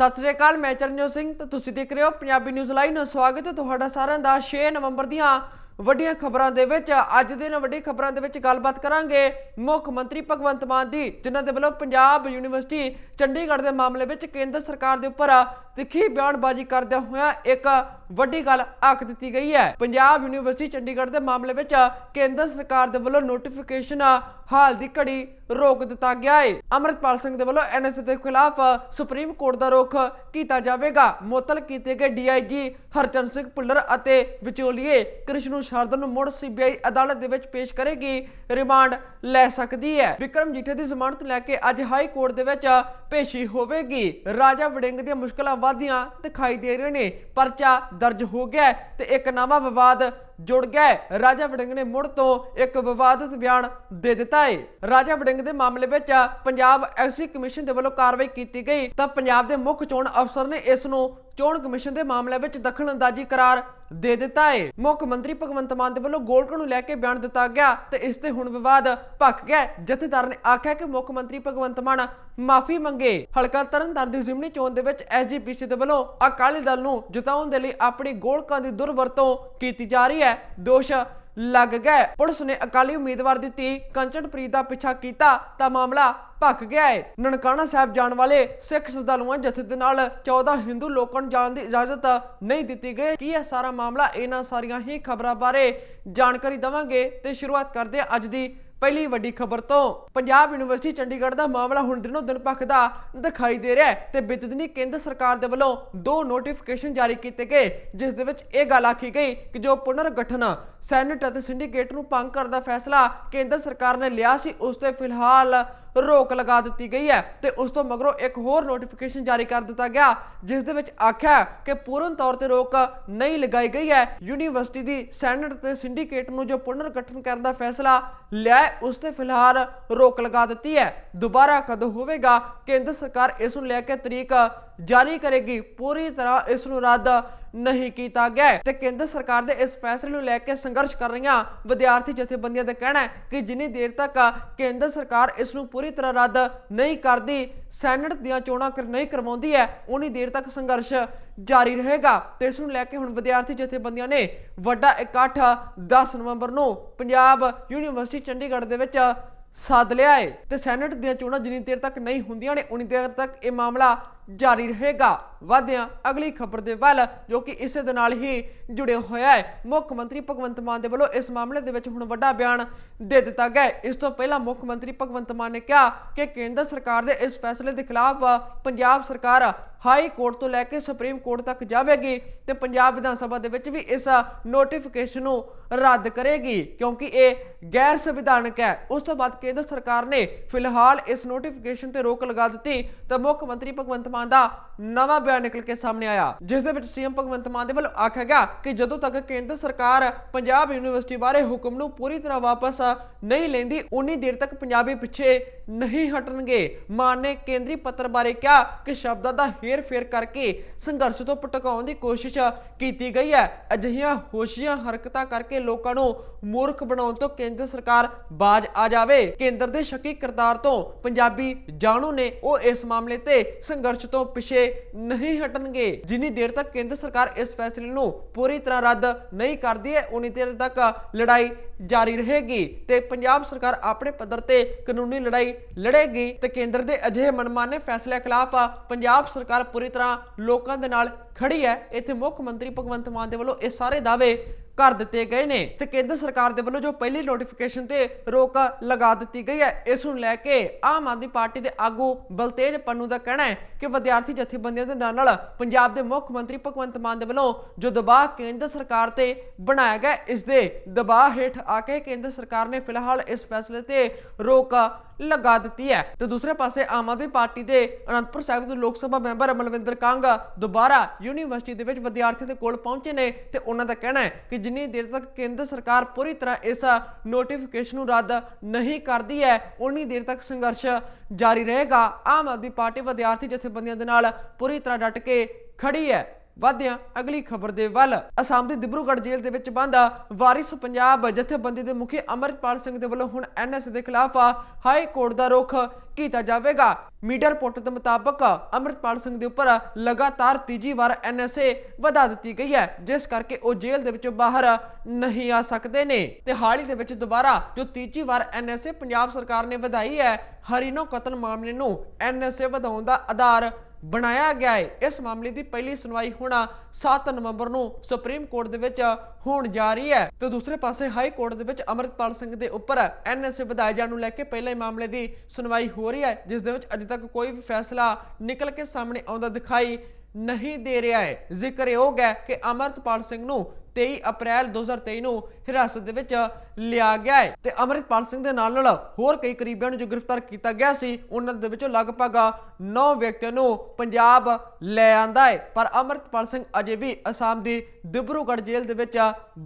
ਸਤਿ ਸ੍ਰੀ ਅਕਾਲ, ਮੈਂ ਚਰਨਜੋਤ ਸਿੰਘ ਤੇ ਤੁਸੀਂ ਦੇਖ ਰਹੇ ਹੋ ਪੰਜਾਬੀ ਨਿਊਜ਼ ਲਾਈਨ ਸਵਾਗਤ ਹੈ ਤੁਹਾਡਾ ਸਾਰਿਆਂ ਦਾ 6 ਨਵੰਬਰ ਦੀਆਂ ਵੱਡੀਆਂ ਖਬਰਾਂ ਦੇ ਵਿੱਚ। ਅੱਜ ਦੇ ਨਾਲ ਵੱਡੀ ਖਬਰਾਂ ਦੇ ਵਿੱਚ ਗੱਲਬਾਤ ਕਰਾਂਗੇ ਮੁੱਖ ਮੰਤਰੀ ਭਗਵੰਤ ਮਾਨ ਦੀ, ਜਿਨ੍ਹਾਂ ਦੇ ਵੱਲੋਂ ਪੰਜਾਬ ਯੂਨੀਵਰਸਿਟੀ ਚੰਡੀਗੜ੍ਹ ਦੇ ਮਾਮਲੇ ਵਿੱਚ ਕੇਂਦਰ ਸਰਕਾਰ ਦੇ ਉੱਪਰ ਤਿੱਖੀ ਬਿਆਨਬਾਜ਼ੀ ਕਰਦਿਆਂ ਹੋਇਆਂ ਇੱਕ ਵੱਡੀ ਗੱਲ ਆਖ ਦਿੱਤੀ ਗਈ ਹੈ। ਪੰਜਾਬ ਯੂਨੀਵਰਸਿਟੀ ਚੰਡੀਗੜ੍ਹ ਦੇ ਮਾਮਲੇ ਵਿੱਚ ਕੇਂਦਰ ਸਰਕਾਰ ਦੇ ਵੱਲੋਂ ਨੋਟੀਫਿਕੇਸ਼ਨ ਹਾਲ ਦੀ ਘੜੀ ਰੋਕ ਦਿੱਤਾ ਗਿਆ ਹੈ ਅਮਰਤਪਾਲ ਸਿੰਘ ਦੇ ਵੱਲੋਂ ਐਨਐਸਏ ਦੇ ਖਿਲਾਫ ਸੁਪਰੀਮ ਕੋਰਟ ਦਾ ਰੁਖ ਕੀਤਾ ਜਾਵੇਗਾ। ਮੁਅੱਤਲ ਕੀਤੇ ਗਏ ਡੀਆਈਜੀ ਹਰਚੰਦ ਸਿੰਘ ਭੁੱਲਰ ਅਤੇ ਵਿਚੋਲੀਏ ਕ੍ਰਿਸ਼ਨੂ ਸ਼ਰਦਨ ਨੂੰ ਮੁੜ ਸੀਬੀਆਈ ਅਦਾਲਤ ਦੇ ਵਿੱਚ ਪੇਸ਼ ਕਰੇਗੀ। ਰਿਮਾਂਡ ਲੈ ਸਕਦੀ ਹੈ। ਵਿਕਰਮ ਜੀਠੇ ਦੀ ਜ਼ਮਾਨਤ ਲੈ ਕੇ ਅੱਜ ਹਾਈ ਕੋਰਟ ਦੇ ਵਿੱਚ ਪੇਸ਼ੀ ਹੋਵੇਗੀ। ਰਾਜਾ ਵੜਿੰਗ ਦੀਆਂ ਮੁਸ਼ਕਲਾਂ ਵਧੀਆਂ ਦਿਖਾਈ ਦੇ ਰਹੇ ਨੇ। ਪਰਚਾ ਦਰਜ ਹੋ ਗਿਆ ਤੇ ਇੱਕ ਨਵਾਂ ਵਿਵਾਦ ਜੁੜ ਗਿਆ ਰਾਜਾ ਵੜਿੰਗ ਨੇ ਮੁੜ ਤੋਂ ਇੱਕ ਵਿਵਾਦਿਤ ਬਿਆਨ ਦੇ ਦਿੱਤਾ ਹੈ। ਰਾਜਾ ਵੜਿੰਗ ਦੇ ਮਾਮਲੇ ਵਿੱਚ ਪੰਜਾਬ ਐਸਸੀ ਕਮਿਸ਼ਨ ਦੇ ਵੱਲੋਂ ਕਾਰਵਾਈ ਕੀਤੀ ਗਈ। ਤਾਂ ਪੰਜਾਬ ਦੇ ਮੁੱਖ ਚੋਣ ਅਫਸਰ ਨੇ ਇਸ ਨੂੰ ਚੋਣ ਕਮਿਸ਼ਨ ਦੇ ਮਾਮਲੇ ਵਿੱਚ ਦਖਲਅੰਦਾਜ਼ੀ ਕਰਾਰ ਦੇ ਦਿੱਤਾ ਹੈ ਮੁੱਖ ਮੰਤਰੀ ਭਗਵੰਤ ਮਾਨ ਦੇ ਵੱਲੋਂ ਗੋਲਕ ਨੂੰ ਲੈ ਕੇ ਬਿਆਨ ਦਿੱਤਾ ਗਿਆ ਤੇ ਇਸ ਤੇ ਹੁਣ ਵਿਵਾਦ ਭੱਕ ਗਿਆ। ਜਥੇਦਾਰ ਨੇ ਆਖਿਆ ਕਿ ਮੁੱਖ ਮੰਤਰੀ ਭਗਵੰਤ ਮਾਨ ਮਾਫੀ ਮੰਗੇ। ਹਲਕਾ ਤਰਨਤਾਰਨ ਦੀ ਜ਼ਿਮਨੀ ਚੋਣ ਦੇ ਵਿੱਚ ਐਸਜੀਪੀਸੀ ਦੇ ਵੱਲੋਂ ਅਕਾਲੀ ਦਲ ਨੂੰ ਜਿਤਾਉਣ ਦੇ ਲਈ ਆਪਣੀ ਗੋਲਕਾਂ ਦੀ ਦੁਰਵਰਤੋਂ ਕੀਤੀ ਜਾ ਰਹੀ ਹੈ। ਦੋਸ਼ ਲੱਗ ਗਿਆ ਪੁਲਿਸ ਨੇ ਅਕਾਲੀ ਉਮੀਦਵਾਰ ਦੀ ਧੀ ਕੰਚਨਪ੍ਰੀਤ ਦਾ ਪਿੱਛਾ ਕੀਤਾ ਤਾਂ ਮਾਮਲਾ ਭੱਕ ਗਿਆ ਹੈ। ਨਨਕਾਣਾ ਸਾਹਿਬ ਜਾਣ ਵਾਲੇ ਸਿੱਖ ਸ਼ਰਧਾਲੂਆਂ ਜਥੇ ਦੇ ਨਾਲ 14 ਹਿੰਦੂ ਲੋਕਾਂ ਨੂੰ ਜਾਣ ਦੀ ਇਜਾਜ਼ਤ ਨਹੀਂ ਦਿੱਤੀ ਗਈ। ਕੀ ਇਹ ਸਾਰਾ ਮਾਮਲਾ ਇਹਨਾਂ ਸਾਰੀਆਂ ਹੀ ਖਬਰਾਂ ਬਾਰੇ ਜਾਣਕਾਰੀ ਦਵਾਂਗੇ ਤੇ ਸ਼ੁਰੂਆਤ ਕਰਦੇ ਅੱਜ ਦੀ ਪਹਿਲੀ ਵੱਡੀ ਖਬਰ ਤੋਂ, ਪੰਜਾਬ ਯੂਨੀਵਰਸਿਟੀ ਚੰਡੀਗੜ੍ਹ ਦਾ ਮਾਮਲਾ ਹੁਣ ਦਿਨੋਂ ਦਿਨ ਭਖਦਾ ਦਿਖਾਈ ਦੇ ਰਿਹਾ ਹੈ ਤੇ ਬਿਤਦਨੀ ਕੇਂਦਰ ਸਰਕਾਰ ਦੇ ਵੱਲੋਂ ਦੋ ਨੋਟੀਫਿਕੇਸ਼ਨ ਜਾਰੀ ਕੀਤੇ ਗਏ, ਜਿਸ ਦੇ ਵਿੱਚ ਇਹ ਗੱਲ ਆਖੀ ਗਈ ਕਿ ਜੋ ਪੁਨਰ ਗਠਨ ਸੈਨੇਟ ਅਤੇ ਸਿੰਡੀਕੇਟ ਨੂੰ ਭੰਗ ਕਰਨ ਦਾ ਫੈਸਲਾ ਕੇਂਦਰ ਸਰਕਾਰ ਨੇ ਲਿਆ ਸੀ, ਉਸ ਤੇ ਫਿਲਹਾਲ ਰੋਕ ਲਗਾ ਦਿੱਤੀ ਗਈ ਹੈ ਤੇ ਉਸ ਤੋਂ ਮਗਰੋਂ ਇੱਕ ਹੋਰ ਨੋਟੀਫਿਕੇਸ਼ਨ ਜਾਰੀ ਕਰ ਦਿੱਤਾ ਗਿਆ, ਜਿਸ ਦੇ ਵਿੱਚ ਆਖਿਆ ਕਿ ਪੂਰਨ ਤੌਰ ਤੇ ਰੋਕ ਨਹੀਂ ਲਗਾਈ ਗਈ ਹੈ। ਯੂਨੀਵਰਸਿਟੀ ਦੀ ਸੈਨੇਟ ਤੇ ਸਿੰਡੀਕੇਟ ਨੂੰ ਜੋ ਪੁਨਰ ਗਠਨ ਕਰਨ ਦਾ ਫੈਸਲਾ ਲਿਆ ਉਸ ਤੇ ਫਿਲਹਾਲ ਰੋਕ ਲਗਾ ਦਿੱਤੀ ਹੈ। ਦੁਬਾਰਾ ਕਦੋਂ ਹੋਵੇਗਾ? ਕੇਂਦਰ ਸਰਕਾਰ ਇਸ ਨੂੰ ਲੈ ਕੇ ਤਰੀਕ ਜਾਰੀ ਕਰੇਗੀ। ਪੂਰੀ ਤਰ੍ਹਾਂ ਇਸ ਨੂੰ ਰੱਦ ਨਹੀਂ ਕੀਤਾ ਗਿਆ ਤੇ ਕੇਂਦਰ ਸਰਕਾਰ ਦੇ ਇਸ ਫੈਸਲੇ ਨੂੰ ਲੈ ਕੇ ਸੰਘਰਸ਼ ਕਰ ਰਹੀਆਂ ਵਿਦਿਆਰਥੀ ਜਥੇਬੰਦੀਆਂ ਦਾ ਕਹਿਣਾ ਹੈ ਕਿ ਜਿੰਨੀ ਦੇਰ ਤੱਕ ਕੇਂਦਰ ਸਰਕਾਰ ਇਸ ਨੂੰ ਪੂਰੀ ਤਰ੍ਹਾਂ ਰੱਦ ਨਹੀਂ ਕਰਦੀ, ਸੈਨੇਟ ਦੀਆਂ ਚੋਣਾਂ ਨਹੀਂ ਕਰਵਾਉਂਦੀ ਹੈ, ਉਨੀ ਦੇਰ ਤੱਕ ਸੰਘਰਸ਼ ਜਾਰੀ ਰਹੇਗਾ। ਤੇ ਇਸ ਨੂੰ ਲੈ ਕੇ ਹੁਣ ਵਿਦਿਆਰਥੀ ਜਥੇਬੰਦੀਆਂ ਨੇ ਵੱਡਾ ਇਕੱਠ 10 ਨਵੰਬਰ ਨੂੰ ਪੰਜਾਬ ਯੂਨੀਵਰਸਿਟੀ ਚੰਡੀਗੜ੍ਹ ਦੇ ਵਿੱਚ ਸੱਦ ਲਿਆ ਹੈ। ਤੇ ਸੈਨੇਟ ਦੀਆਂ ਚੋਣਾਂ ਜਿੰਨੀ ਦੇਰ ਤੱਕ ਨਹੀਂ ਹੁੰਦੀਆਂ ਨੇ, ਉਨੀ ਦੇਰ ਤੱਕ ਇਹ ਮਾਮਲਾ ਜਾਰੀ ਰਹੇਗਾ। ਵਾਧਿਆਂ, ਅਗਲੀ ਖਬਰ ਦੇ ਵੱਲ, ਜੋ ਕਿ ਇਸੇ ਦੇ ਨਾਲ ਹੀ ਜੁੜਿਆ ਹੋਇਆ ਹੈ ਮੁੱਖ ਮੰਤਰੀ ਭਗਵੰਤ ਮਾਨ ਦੇ ਵੱਲੋਂ ਇਸ ਮਾਮਲੇ ਦੇ ਵਿੱਚ ਹੁਣ ਵੱਡਾ ਬਿਆਨ ਦੇ ਦਿੱਤਾ ਗਿਆ ਇਸ ਤੋਂ ਪਹਿਲਾਂ ਮੁੱਖ ਮੰਤਰੀ ਭਗਵੰਤ ਮਾਨ ਨੇ ਕਿਹਾ ਕਿ ਕੇਂਦਰ ਸਰਕਾਰ ਦੇ ਇਸ ਫੈਸਲੇ ਦੇ ਖਿਲਾਫ ਪੰਜਾਬ ਸਰਕਾਰ ਹਾਈ ਕੋਰਟ ਤੋਂ ਲੈ ਕੇ ਸੁਪਰੀਮ ਕੋਰਟ ਤੱਕ ਜਾਵੇਗੀ ਤੇ ਪੰਜਾਬ ਵਿਧਾਨ ਸਭਾ ਦੇ ਵਿੱਚ ਵੀ ਇਸ ਨੋਟੀਫਿਕੇਸ਼ਨ ਨੂੰ ਰੱਦ ਕਰੇਗੀ, ਕਿਉਂਕਿ ਇਹ ਗੈਰ ਸੰਵਿਧਾਨਕ ਹੈ। ਉਸ ਤੋਂ ਬਾਅਦ ਕੇਂਦਰ ਸਰਕਾਰ ਨੇ ਫਿਲਹਾਲ ਇਸ ਨੋਟੀਫਿਕੇਸ਼ਨ ਤੇ ਰੋਕ ਲਗਾ ਦਿੱਤੀ। ਤਾਂ ਮੁੱਖ ਮੰਤਰੀ ਭਗਵੰਤ ਮਾਨ ਦਾ ਨਵਾਂ ਬਿਆਨ ਨਿਕਲ ਕੇ ਸਾਹਮਣੇ ਆਇਆ, ਜਿਸ ਦੇ ਵਿੱਚ ਸੀਐਮ ਭਗਵੰਤ ਮਾਨ ਦੇ ਵੱਲੋਂ ਆਖਿਆ ਗਿਆ ਕਿ ਜਦੋਂ ਤੱਕ ਕੇਂਦਰ ਸਰਕਾਰ ਪੰਜਾਬ ਯੂਨੀਵਰਸਿਟੀ ਬਾਰੇ ਹੁਕਮ ਨੂੰ ਪੂਰੀ ਤਰ੍ਹਾਂ ਵਾਪਸ ਨਹੀਂ ਲੈਂਦੀ, ਉਨੀ ਦੇਰ ਤੱਕ ਪੰਜਾਬੀ ਪਿੱਛੇ ਨਹੀਂ ਹਟਣਗੇ। ਮਾਨ ਨੇ ਕੇਂਦਰੀ ਪੱਤਰ ਬਾਰੇ ਕਿਹਾ ਕਿ ਸ਼ਬਦਾਂ ਦਾ ਹੇਰ-ਫੇਰ ਕਰਕੇ ਸੰਘਰਸ਼ ਤੋਂ ਭਟਕਾਉਣ ਦੀ ਕੋਸ਼ਿਸ਼ ਕੀਤੀ ਗਈ ਹੈ। ਅਜਿਹੀਆਂ ਹੋਸ਼ੀਆਂ ਹਰਕਤਾਂ ਕਰਕੇ ਲੋਕਾਂ ਨੂੰ ਮੂਰਖ ਬਣਾਉਣ ਤੋਂ ਕੇਂਦਰ ਸਰਕਾਰ ਬਾਜ ਆ ਜਾਵੇ। ਕੇਂਦਰ ਦੇ ਸ਼ੱਕੀ ਕਿਰਦਾਰ ਤੋਂ ਪੰਜਾਬੀ ਜਾਣੂ ਨੇ ਉਹ ਇਸ ਮਾਮਲੇ ਤੇ ਸੰਘਰਸ਼ ਤੋਂ ਪਿੱਛੇ ਨਹੀਂ ਹਟਣਗੇ। ਜਿੰਨੀ ਦੇਰ ਤੱਕ ਕੇਂਦਰ ਸਰਕਾਰ ਇਸ ਫੈਸਲੇ ਨੂੰ ਪੂਰੀ ਤਰ੍ਹਾਂ ਰੱਦ ਨਹੀਂ ਕਰਦੀ ਹੈ, ਉਨੀ ਦੇਰ ਤੱਕ ਲੜਾਈ ਜਾਰੀ ਰਹੇਗੀ ਤੇ ਪੰਜਾਬ ਸਰਕਾਰ ਆਪਣੇ ਪੱਧਰ ਤੇ ਕਾਨੂੰਨੀ ਲੜਾਈ ਲੜੇਗੀ ਤੇ ਕੇਂਦਰ ਦੇ ਅਜਿਹੇ ਮਨਮਾਨੇ ਫੈਸਲੇ ਖਿਲਾਫ ਪੰਜਾਬ ਸਰਕਾਰ ਪੂਰੀ ਤਰ੍ਹਾਂ ਲੋਕਾਂ ਦੇ ਨਾਲ ਖੜੀ ਹੈ। ਇੱਥੇ ਮੁੱਖ ਮੰਤਰੀ ਭਗਵੰਤ ਮਾਨ ਦੇ ਵੱਲੋਂ ਇਹ ਸਾਰੇ ਦਾਅਵੇ ਕਰ ਦਿੱਤੇ ਗਏ ਨੇ ਤੇ ਕੇਂਦਰ ਸਰਕਾਰ ਦੇ ਵੱਲੋਂ ਜੋ ਪਹਿਲੀ ਨੋਟੀਫਿਕੇਸ਼ਨ ਤੇ ਰੋਕ ਲਗਾ ਦਿੱਤੀ ਗਈ ਹੈ, ਇਸ ਨੂੰ ਲੈ ਕੇ ਆਮ ਆਦਮੀ ਪਾਰਟੀ ਦੇ ਆਗੂ ਬਲਤੇਜ ਪੰਨੂ ਦਾ ਕਹਿਣਾ ਹੈ ਕਿ ਵਿਦਿਆਰਥੀ ਜਥੇਬੰਦੀਆਂ ਦੇ ਨਾਲ ਨਾਲ ਪੰਜਾਬ ਦੇ ਮੁੱਖ ਮੰਤਰੀ ਭਗਵੰਤ ਮਾਨ ਦੇ ਵੱਲੋਂ ਜੋ ਦਬਾਅ ਕੇਂਦਰ ਸਰਕਾਰ ਤੇ ਬਣਾਇਆ ਗਿਆ ਇਸ ਦੇ ਦਬਾਅ ਹੇਠ ਆ ਕੇ ਕੇਂਦਰ ਸਰਕਾਰ ਨੇ ਫਿਲਹਾਲ ਇਸ ਫੈਸਲੇ ਤੇ ਰੋਕ ਲਗਾ ਦਿੱਤੀ ਹੈ। ਤੇ ਦੂਸਰੇ ਪਾਸੇ ਆਮ ਆਦਮੀ ਪਾਰਟੀ ਦੇ ਅਨੰਦਪੁਰ ਸਾਹਿਬ ਦੇ ਲੋਕ ਸਭਾ ਮੈਂਬਰ ਮਲਵਿੰਦਰ ਕੰਗ ਦੁਬਾਰਾ ਯੂਨੀਵਰਸਿਟੀ ਦੇ ਵਿੱਚ ਵਿਦਿਆਰਥੀਆਂ ਦੇ ਕੋਲ ਪਹੁੰਚੇ ਨੇ ਤੇ ਉਹਨਾਂ ਦਾ ਕਹਿਣਾ ਹੈ ਕਿ ਜਿੰਨੀ ਦੇਰ ਤੱਕ ਕੇਂਦਰ ਸਰਕਾਰ ਪੂਰੀ ਤਰ੍ਹਾਂ ਇਸ ਨੋਟੀਫਿਕੇਸ਼ਨ ਨੂੰ ਰੱਦ ਨਹੀਂ ਕਰਦੀ ਹੈ ਉਨੀ ਦੇਰ ਤੱਕ ਸੰਘਰਸ਼ ਜਾਰੀ ਰਹੇਗਾ। ਆਮ ਆਦਮੀ ਪਾਰਟੀ ਵਿਦਿਆਰਥੀ ਜਥੇਬੰਦੀਆਂ ਦੇ ਨਾਲ ਪੂਰੀ ਤਰ੍ਹਾਂ ਡਟ ਕੇ ਖੜੀ ਹੈ। ਵਾਧਿਆਂ, ਅਗਲੀ ਖਬਰ ਦੇ ਵੱਲ। ਅਸਾਮ ਦੇ ਦਿਬਰੂਗੜ੍ਹ ਜੇਲ੍ਹ ਦੇ ਵਿੱਚ ਬੰਦ ਵਾਰਿਸ ਪੰਜਾਬ ਜਥੇਬੰਦੀ ਦੇ ਮੁਖੀ ਅਮਰਪਾਲ ਸਿੰਘ ਦੇ ਵੱਲੋਂ ਹੁਣ ਐਨਐਸ ਦੇ ਖਿਲਾਫ ਹਾਈ ਕੋਰਟ ਦਾ ਰੁਖ ਕੀਤਾ ਜਾਵੇਗਾ। ਮੀਡੀਆ ਰਿਪੋਰਟ ਦੇ ਮੁਤਾਬਕ ਅਮਰਪਾਲ ਸਿੰਘ ਦੇ ਉੱਪਰ ਲਗਾਤਾਰ ਤੀਜੀ ਵਾਰ ਐਨਐਸਏ ਵਧਾ ਦਿੱਤੀ ਗਈ ਹੈ, ਜਿਸ ਕਰਕੇ ਉਹ ਜੇਲ੍ਹ ਦੇ ਵਿੱਚੋਂ ਬਾਹਰ ਨਹੀਂ ਆ ਸਕਦੇ ਨੇ। ਤੇ ਹਾਲ ਹੀ ਦੇ ਵਿੱਚ ਦੁਬਾਰਾ ਜੋ ਤੀਜੀ ਵਾਰ ਐਨਐਸਏ ਪੰਜਾਬ ਸਰਕਾਰ ਨੇ ਵਧਾਈ ਹੈ, ਹਰੀਨੋ ਕਤਲ ਮਾਮਲੇ ਨੂੰ ਐਨਐਸਏ ਵਧਾਉਣ ਦਾ ਆਧਾਰ ਬਣਾਇਆ ਗਿਆ ਹੈ ਇਸ ਮਾਮਲੇ ਦੀ ਪਹਿਲੀ ਸੁਣਵਾਈ ਹੋਣਾ 7 ਨਵੰਬਰ ਨੂੰ ਸੁਪਰੀਮ ਕੋਰਟ ਦੇ ਵਿੱਚ ਹੋਣ ਜਾ ਰਹੀ ਹੈ। ਤੇ ਦੂਸਰੇ ਪਾਸੇ ਹਾਈ ਕੋਰਟ ਦੇ ਵਿੱਚ ਅਮਰਿਤਪਾਲ ਸਿੰਘ ਦੇ ਉੱਪਰ ਐਨਐਸਏ ਵਧਾਏ ਜਾਣ ਨੂੰ ਲੈ ਕੇ ਪਹਿਲੇ ਮਾਮਲੇ ਦੀ ਸੁਣਵਾਈ ਹੋ ਰਹੀ ਹੈ, ਜਿਸ ਦੇ ਵਿੱਚ ਅਜੇ ਤੱਕ ਕੋਈ ਵੀ ਫੈਸਲਾ ਨਿਕਲ ਕੇ ਸਾਹਮਣੇ ਆਉਂਦਾ ਦਿਖਾਈ ਨਹੀਂ ਦੇ ਰਿਹਾ ਹੈ ਜ਼ਿਕਰਯੋਗ ਹੈ ਕਿ ਅਮਰਤਪਾਲ ਸਿੰਘ ਨੂੰ 23 ਅਪ੍ਰੈਲ 2023 ਨੂੰ ਹਿਰਾਸਤ ਦੇ ਵਿੱਚ ਲਿਆ ਗਿਆ ਹੈ। ਤੇ ਅਮਰਿਤਪਾਲ ਸਿੰਘ ਦੇ ਨਾਲ ਨਾਲ ਹੋਰ ਕਈ ਕਰੀਬੀਆਂ ਨੂੰ ਜੋ ਗ੍ਰਿਫਤਾਰ ਕੀਤਾ ਗਿਆ ਸੀ, ਉਹਨਾਂ ਦੇ ਵਿੱਚੋਂ ਲਗਭਗ 9 ਵਿਅਕਤੀਆਂ ਨੂੰ ਪੰਜਾਬ ਲੈ ਆਂਦਾ ਹੈ। ਪਰ ਅਮਰਿਤਪਾਲ ਸਿੰਘ ਅਜੇ ਵੀ ਅਸਾਮ ਦੀ ਦਿਬਰੂਗੜ੍ਹ ਜੇਲ੍ਹ ਦੇ ਵਿੱਚ